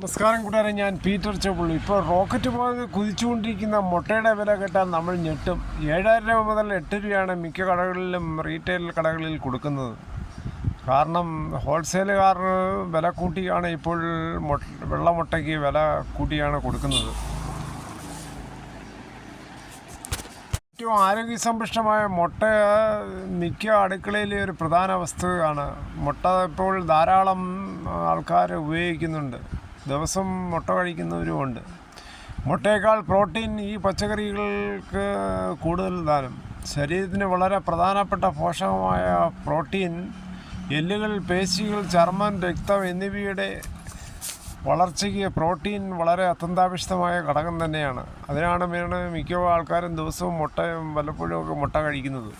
നമസ്കാരം കൂട്ടുകാരെ ഞാൻ പീറ്റർ ചോപ്പുള്ളു ഇപ്പോൾ റോക്കറ്റ് പോലെ കുതിച്ചുകൊണ്ടിരിക്കുന്ന മുട്ടയുടെ വില കേട്ടാൽ നമ്മൾ ഞെട്ടും. ഏഴായിരം രൂപ മുതൽ എട്ട് രൂപയാണ് മിക്ക കടകളിലും റീറ്റെയിൽ കടകളിൽ കൊടുക്കുന്നത്. കാരണം ഹോൾസെയിലുകാർ വില കൂട്ടിയാണ് ഇപ്പോൾ വെള്ളമുട്ടയ്ക്ക് വെള്ള മുട്ടയ്ക്ക് വില കൂട്ടിയാണ് കൊടുക്കുന്നത്. ഏറ്റവും ആരോഗ്യ സംരക്ഷണമായ മുട്ട മിക്ക അടുക്കളയിലെ ഒരു പ്രധാന വസ്തുവാണ് മുട്ട ഇപ്പോൾ ധാരാളം ആൾക്കാർ ഉപയോഗിക്കുന്നുണ്ട്. ദിവസം മുട്ട കഴിക്കുന്നവരുമുണ്ട് മുട്ടയേക്കാൾ പ്രോട്ടീൻ ഈ പച്ചക്കറികൾക്ക് കൂടുതൽ ദാനം ശരീരത്തിന് വളരെ പ്രധാനപ്പെട്ട പോഷകമായ പ്രോട്ടീൻ എല്ലുകൾ പേശികൾ ചർമ്മം രക്തം എന്നിവയുടെ വളർച്ചയ്ക്ക് പ്രോട്ടീൻ വളരെ അത്യന്താപേക്ഷിതമായ ഘടകം തന്നെയാണ്. അതിനാണ് മെയിൻ മിക്കവാൾക്കാരും ദിവസവും മുട്ടയും വല്ലപ്പോഴും ഒക്കെ മുട്ട കഴിക്കുന്നത്.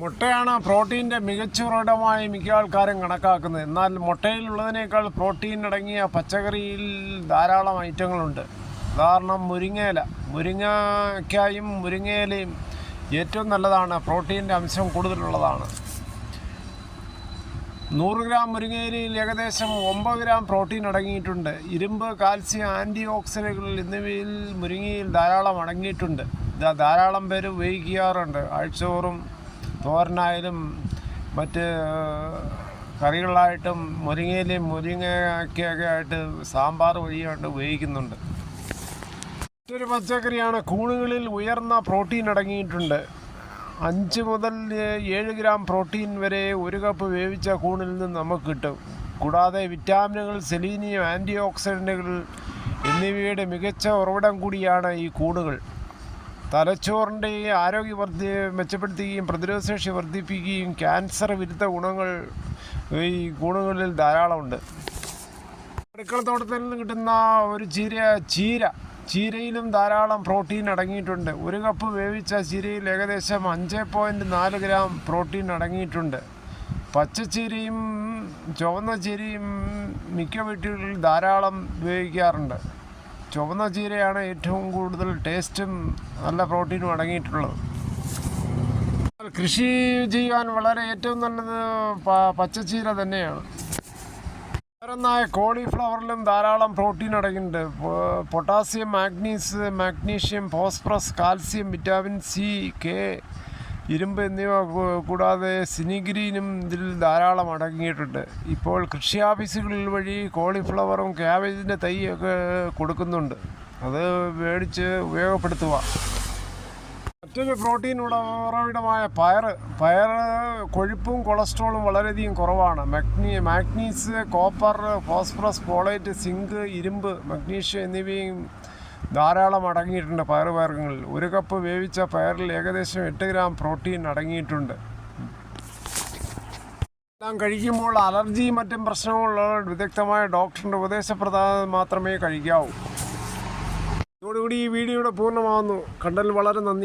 മുട്ടയാണ് പ്രോട്ടീന്റെ മികച്ച ഉറവിടമായി മിക്ക ആൾക്കാരും കണക്കാക്കുന്നത്. എന്നാൽ മുട്ടയിലുള്ളതിനേക്കാൾ പ്രോട്ടീൻ അടങ്ങിയ പച്ചക്കറിയിൽ ധാരാളം ഐറ്റങ്ങളുണ്ട്. ഉദാഹരണം മുരിങ്ങയില. മുരിങ്ങയ്ക്കായും മുരിങ്ങയിലയും ഏറ്റവും നല്ലതാണ്. പ്രോട്ടീന്റെ അംശം കൂടുതലുള്ളതാണ്. നൂറ് ഗ്രാം മുരിങ്ങയിലയിൽ ഏകദേശം ഒമ്പത് ഗ്രാം പ്രോട്ടീൻ അടങ്ങിയിട്ടുണ്ട്. ഇരുമ്പ് കാൽസ്യം ആന്റി ഓക്സിഡന്റുകൾ എന്നിവയിൽ മുരിങ്ങയിൽ ധാരാളം അടങ്ങിയിട്ടുണ്ട്. ഇത് ധാരാളം പേര് ഉപയോഗിക്കാറുണ്ട്. ആഴ്ചതോറും തോരനായാലും മറ്റ് കറികളായിട്ടും മുരിങ്ങയിലയും മുരിങ്ങയ്ക്കൊക്കെ ആയിട്ട് സാമ്പാർ വഴിയായിട്ട് ഉപയോഗിക്കുന്നുണ്ട്. മറ്റൊരു പച്ചക്കറിയാണ് കൂണുകളിൽ ഉയർന്ന പ്രോട്ടീൻ അടങ്ങിയിട്ടുണ്ട്. അഞ്ച് മുതൽ ഏഴ് ഗ്രാം പ്രോട്ടീൻ വരെ ഒരു കപ്പ് വേവിച്ച കൂണിൽ നിന്ന് നമുക്ക് കിട്ടും. കൂടാതെ വിറ്റാമിനുകൾ സെലീനിയം ആന്റി ഓക്സിഡന്റുകൾ എന്നിവയുടെ മികച്ച ഉറവിടം കൂടിയാണ് ഈ കൂണുകൾ. തലച്ചോറിന്റെ ആരോഗ്യ വർദ്ധി മെച്ചപ്പെടുത്തുകയും പ്രതിരോധശേഷി വർദ്ധിപ്പിക്കുകയും ക്യാൻസർ വിരുദ്ധ ഗുണങ്ങൾ ഈ ഗുണങ്ങളിൽ ധാരാളമുണ്ട്. അടുക്കളത്തോട്ടത്തിൽ നിന്ന് കിട്ടുന്ന ഒരു ചീര ചീര ചീരയിലും ധാരാളം പ്രോട്ടീൻ അടങ്ങിയിട്ടുണ്ട്. ഒരു കപ്പ് വേവിച്ച ചീരയിൽ ഏകദേശം അഞ്ച് പോയിന്റ് നാല് ഗ്രാം പ്രോട്ടീൻ അടങ്ങിയിട്ടുണ്ട്. പച്ചച്ചീരയും ചുവന്ന ചീരയും മിക്ക വീട്ടുകളിൽ ധാരാളം ഉപയോഗിക്കാറുണ്ട്. ചുവന്ന ചീരയാണ് ഏറ്റവും കൂടുതൽ ടേസ്റ്റും നല്ല പ്രോട്ടീനും അടങ്ങിയിട്ടുള്ളത്. കൃഷി ചെയ്യാൻ വളരെ ഏറ്റവും നല്ലത് പച്ചച്ചീര തന്നെയാണ്. വേറൊന്നായ കോളിഫ്ലവറിലും ധാരാളം പ്രോട്ടീൻ അടങ്ങിയിട്ടുണ്ട്. Potassium manganese magnesium phosphorus calcium vitamin C K ഇരുമ്പ് എന്നിവ കൂടാതെ സിനിഗ്രീനും ഇതിൽ ധാരാളം അടങ്ങിയിട്ടുണ്ട്. ഇപ്പോൾ കൃഷി ഓഫീസുകളിൽ വഴി കോളിഫ്ലവറും ക്യാബേജിന്റെ തൈയൊക്കെ കൊടുക്കുന്നുണ്ട്. അത് മേടിച്ച് ഉപയോഗപ്പെടുത്തുക. മറ്റൊരു പ്രോട്ടീൻ ഉറവിടമായ പയർ പയർ കൊഴുപ്പും കൊളസ്ട്രോളും വളരെയധികം കുറവാണ്. മഗ്നി manganese copper phosphorus folate zinc ഇരുമ്പ് മഗ്നീഷ്യം എന്നിവയും ധാരാളം അടങ്ങിയിട്ടുണ്ട് പയർ വർഗങ്ങളിൽ ഒരു കപ്പ് വേവിച്ച പയറിൽ ഏകദേശം എട്ട് ഗ്രാം പ്രോട്ടീൻ അടങ്ങിയിട്ടുണ്ട്. എല്ലാം കഴിക്കുമ്പോൾ അലർജി മറ്റും പ്രശ്നങ്ങളുള്ളവർ വിദഗ്ധമായ ഡോക്ടറിന്റെ ഉപദേശപ്രദാനം മാത്രമേ കഴിക്കാവൂ. ഇതോടുകൂടി ഈ വീഡിയോയുടെ പൂർണമാകുന്നു കണ്ടൽ വളരെ നന്ദി.